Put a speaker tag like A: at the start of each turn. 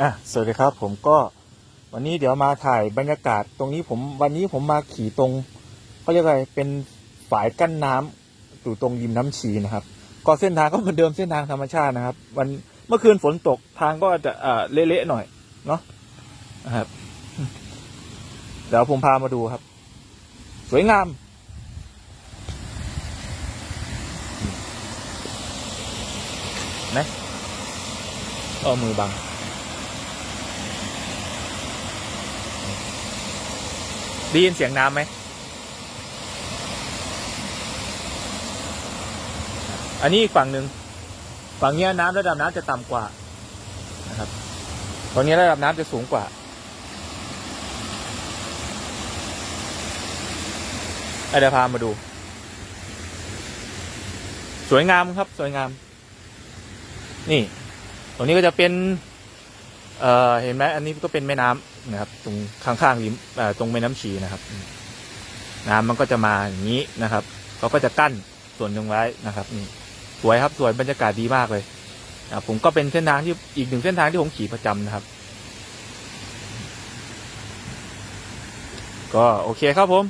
A: อะสวัสดีครับ ผมก็วันนี้เดี๋ยวมาถ่ายบรรยากาศตรงนี้ผมวันนี้ผมมาขี่ตรงเขาเรียกอะไรเป็นฝายกั้นน้ำอยู่ตรงริมน้ำชีนะครับ ก็เส้นทางก็เหมือนเดิมเส้นทางธรรมชาตินะครับ วันเมื่อคืนฝนตกทางก็จะเอ่าเละๆหน่อยเนาะนะครับ เดี๋ยวผมพามาดูครับ สวยงามนะเอามือบัง ได้ยินเสียงน้ำไหมอันนี้อีกฝั่งหนึ่งฝั่งนี้น้ำระดับน้ำจะต่ำกว่านะครับฝั่งนี้ระดับน้ำจะสูงกว่าอะเดี๋ยวพามาดู สวยงามครับ สวยงาม นี่ ตรงนี้ก็จะเป็น เอ่อเห็นไหมอันนี้ก็เป็นแม่น้ำนะครับ ตรงข้างๆริมตรงแม่น้ำชีนะครับ น้ำมันก็จะมาอย่างนี้นะครับเขาก็จะกั้นส่วนหนึ่งไว้นะครับนี่สวยครับสวยบรรยากาศดีมากเลยอะผมก็เป็นเส้นทางที่อีกหนึ่งเส้นทางที่ผมขี่ประจำนะครับ ก็โอเคครับผม